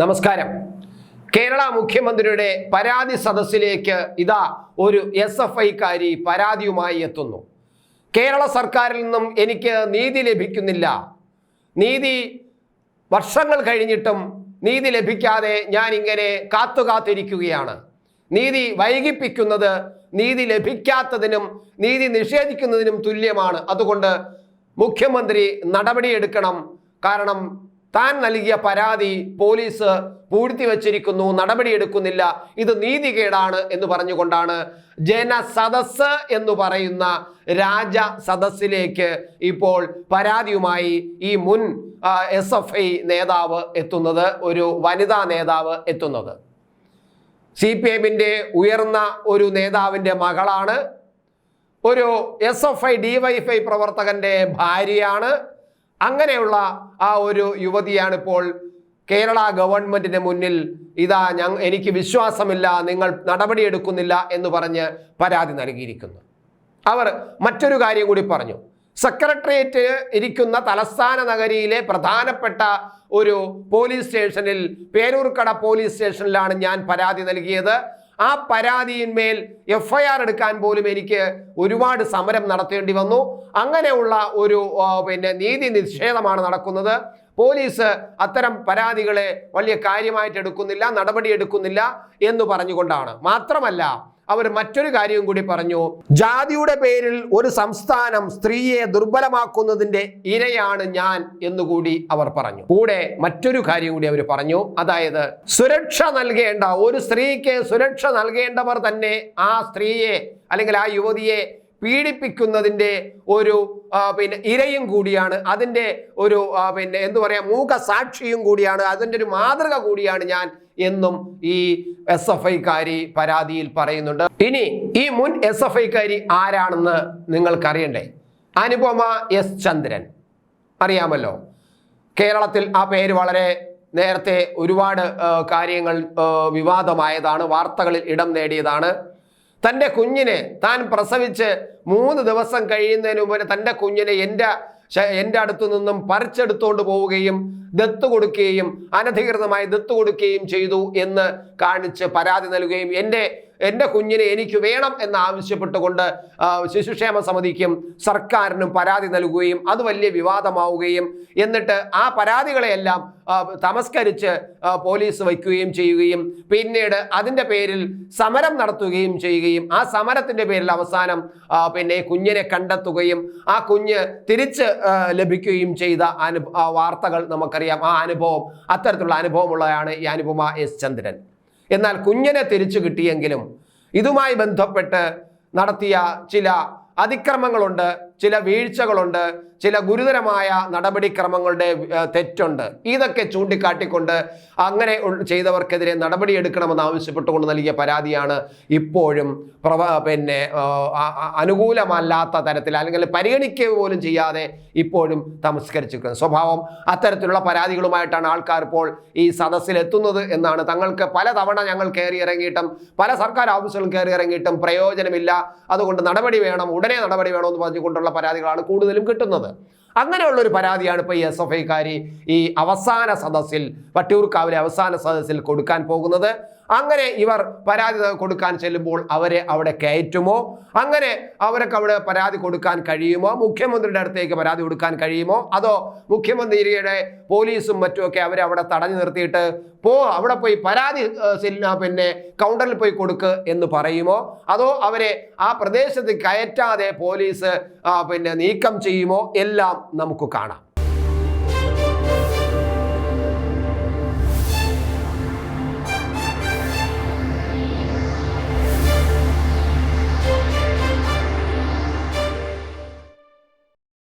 നമസ്കാരം. കേരള മുഖ്യമന്ത്രിയുടെ പരാതി സദസ്സിലേക്ക് ഇതാ ഒരു എസ് എഫ് ഐക്കാരി പരാതിയുമായി എത്തുന്നു. കേരള സർക്കാരിൽ നിന്നും എനിക്ക് നീതി ലഭിക്കുന്നില്ല. നീതി വർഷങ്ങൾ കഴിഞ്ഞിട്ടും നീതി ലഭിക്കാതെ ഞാൻ ഇങ്ങനെ കാത്തു കാത്തിരിക്കുകയാണ് നീതി വൈകിപ്പിക്കുന്നത് നീതി ലഭിക്കാത്തതിനും നീതി നിഷേധിക്കുന്നതിനും തുല്യമാണ്. അതുകൊണ്ട് മുഖ്യമന്ത്രി നടപടിയെടുക്കണം. കാരണം താൻ നൽകിയ പരാതി പോലീസ് പൂഴ്ത്തി വച്ചിരിക്കുന്നു നടപടിയെടുക്കുന്നില്ല ഇത് നീതികേടാണ് എന്ന് പറഞ്ഞുകൊണ്ടാണ് ജനസദസ് എന്ന് പറയുന്ന രാജ സദസ്സിലേക്ക് ഇപ്പോൾ പരാതിയുമായി ഈ മുൻ എസ് എഫ് ഐ നേതാവ് എത്തുന്നത് ഒരു വനിതാ നേതാവ് എത്തുന്നത്. സി പി എമ്മിന്റെ ഉയർന്ന ഒരു നേതാവിന്റെ മകളാണ്. ഒരു S F I D Y F I പ്രവർത്തകന്റെ ഭാര്യയാണ്. അങ്ങനെയുള്ള ആ ഒരു യുവതിയാണ് ഇപ്പോൾ കേരള ഗവൺമെന്റിന് മുന്നിൽ ഇതാ ഞങ്ങൾ എനിക്ക് വിശ്വാസമില്ല നിങ്ങൾ നടപടിയെടുക്കുന്നില്ല എന്ന് പറഞ്ഞ് പരാതി നൽകിയിരിക്കുന്നു. അവർ മറ്റൊരു കാര്യം കൂടി പറഞ്ഞു. സെക്രട്ടേറിയറ്റ് ഇരിക്കുന്ന തലസ്ഥാന നഗരിയിലെ പ്രധാനപ്പെട്ട ഒരു പോലീസ് സ്റ്റേഷനിൽ പേരൂർക്കട പോലീസ് സ്റ്റേഷനിലാണ് ഞാൻ പരാതി നൽകിയത്. ആ പരാതിയിന്മേൽ എഫ് ഐ ആർ എടുക്കാൻ പോലും എനിക്ക് ഒരുപാട് സമരം നടത്തേണ്ടി വന്നു. അങ്ങനെയുള്ള ഒരു പിന്നെ നീതി നിഷേധമാണ് നടക്കുന്നത്. പോലീസ് അത്തരം പരാതികളെ വലിയ കാര്യമായിട്ട് എടുക്കുന്നില്ല നടപടി എടുക്കുന്നില്ല എന്ന് പറഞ്ഞുകൊണ്ടാണ്. മാത്രമല്ല അവർ മറ്റൊരു കാര്യവും കൂടി പറഞ്ഞു. ജാതിയുടെ പേരിൽ ഒരു സംസ്ഥാനം സ്ത്രീയെ ദുർബലമാക്കുന്നതിന്റെ ഇരയാണ് ഞാൻ എന്നുകൂടി അവർ പറഞ്ഞു. കൂടെ മറ്റൊരു കാര്യം കൂടി അവർ പറഞ്ഞു. അതായത് സുരക്ഷ നൽകേണ്ട ഒരു സ്ത്രീക്ക് സുരക്ഷ നൽകേണ്ടവർ തന്നെ ആ സ്ത്രീയെ അല്ലെങ്കിൽ ആ യുവതിയെ പീഡിപ്പിക്കുന്നതിന്റെ ഒരു പിന്നെ ഇരയും കൂടിയാണ്. അതിന്റെ ഒരു പിന്നെ എന്തു പറയുക മൂക സാക്ഷിയും കൂടിയാണ്. അതിന്റെ ഒരു മാതൃക കൂടിയാണ് ഞാൻ എന്നും ഈ എസ് എഫ് ഐക്കാരി പരാതിയിൽ പറയുന്നുണ്ട്. ഇനി ഈ മുൻ എസ് എഫ് ഐക്കാരി ആരാണെന്ന് നിങ്ങൾക്കറിയണ്ടേ? അനുപമ എസ് ചന്ദ്രൻ. അറിയാമല്ലോ. കേരളത്തിൽ ആ പേര് വളരെ നേരത്തെ ഒരുപാട് കാര്യങ്ങൾ വിവാദമായതാണ് വാർത്തകളിൽ ഇടം നേടിയതാണ്. തന്റെ കുഞ്ഞിനെ താൻ പ്രസവിച്ച് മൂന്ന് ദിവസം കഴിയുന്നതിന് മുമ്പ് തന്റെ കുഞ്ഞിനെ എന്റെ എന്റെ അടുത്തു നിന്നും പറിച്ചെടുത്തുകൊണ്ട് പോവുകയും ദത്ത് കൊടുക്കുകയും അനധികൃതമായി ദത്ത് കൊടുക്കുകയും ചെയ്തു എന്ന് കാണിച്ച് പരാതി നൽകുകയും എന്റെ എന്റെ കുഞ്ഞിനെ എനിക്ക് വേണം എന്ന് ആവശ്യപ്പെട്ടുകൊണ്ട് ശിശുക്ഷേമ സമിതിക്കും സർക്കാരിനും പരാതി നൽകുകയും അത് വലിയ വിവാദമാവുകയും എന്നിട്ട് ആ പരാതികളെയെല്ലാം തമസ്കരിച്ച് പോലീസ് വയ്ക്കുകയും ചെയ്യുകയും പിന്നീട് അതിന്റെ പേരിൽ സമരം നടത്തുകയും ചെയ്യുകയും ആ സമരത്തിന്റെ പേരിൽ അവസാനം പിന്നെ കുഞ്ഞിനെ കണ്ടെത്തുകയും ആ കുഞ്ഞ് തിരിച്ച് ലഭിക്കുകയും ചെയ്ത അനു വാർത്തകൾ നമുക്കറിയാം. ആ അനുഭവം അത്തരത്തിലുള്ള അനുഭവമുള്ളതാണ് ഈ അനുപമ എസ് ചന്ദ്രൻ. എന്നാൽ കുഞ്ഞിനെ തിരിച്ചു കിട്ടിയെങ്കിലും ഇതുമായി ബന്ധപ്പെട്ട് നടത്തിയ ചില അതിക്രമങ്ങളുണ്ട് ചില വീഴ്ചകളുണ്ട്. ചില ഗുരുതരമായ നടപടിക്രമങ്ങളുടെ തെറ്റുണ്ട്. ഇതൊക്കെ ചൂണ്ടിക്കാട്ടിക്കൊണ്ട് അങ്ങനെ ചെയ്തവർക്കെതിരെ നടപടിയെടുക്കണമെന്ന് ആവശ്യപ്പെട്ടുകൊണ്ട് നൽകിയ പരാതിയാണ് ഇപ്പോഴും പ്രവ പിന്നെ അനുകൂലമല്ലാത്ത തരത്തിൽ അല്ലെങ്കിൽ പരിഗണിക്കുക പോലും ചെയ്യാതെ ഇപ്പോഴും തമസ്കരിച്ചിരിക്കുന്നത്. സ്വഭാവം അത്തരത്തിലുള്ള പരാതികളുമായിട്ടാണ് ആൾക്കാർ ഇപ്പോൾ ഈ സദസ്സിൽ എത്തുന്നത് എന്നാണ്. തങ്ങൾക്ക് പല തവണ ഞങ്ങൾ കയറി ഇറങ്ങിയിട്ടും പല സർക്കാർ ഓഫീസുകളും കയറി ഇറങ്ങിയിട്ടും പ്രയോജനമില്ല. അതുകൊണ്ട് നടപടി വേണം ഉടനെ നടപടി വേണമെന്ന് പറഞ്ഞുകൊണ്ടുള്ള പരാതികളാണ് കൂടുതലും കിട്ടുന്നത്. അങ്ങനെയുള്ള ഒരു പരാതിയാണ് ഇപ്പോൾ ഈ എസ് എഫ് ഐക്കാരി ഈ അവസാന സദസ്സിൽ വട്ടിയൂർക്കാവിലെ അവസാന സദസ്സിൽ കൊടുക്കാൻ പോകുന്നത്. അങ്ങനെ ഇവർ പരാതി കൊടുക്കാൻ ചെല്ലുമ്പോൾ അവരെ അവിടെ കയറ്റുമോ? അങ്ങനെ അവർക്ക് അവിടെ പരാതി കൊടുക്കാൻ കഴിയുമോ? മുഖ്യമന്ത്രിയുടെ അടുത്തേക്ക് പരാതി കൊടുക്കാൻ കഴിയുമോ? അതോ മുഖ്യമന്ത്രിയുടെ പോലീസും മറ്റുമൊക്കെ അവരെ അവിടെ തടഞ്ഞു നിർത്തിയിട്ട് പോ അവിടെ പോയി പരാതി പിന്നെ കൗണ്ടറിൽ പോയി കൊടുക്ക് എന്ന് പറയുമോ? അതോ അവരെ ആ പ്രദേശത്ത് കയറ്റാതെ പോലീസ് പിന്നെ നീക്കം ചെയ്യുമോ? എല്ലാം നമുക്ക് കാണാം.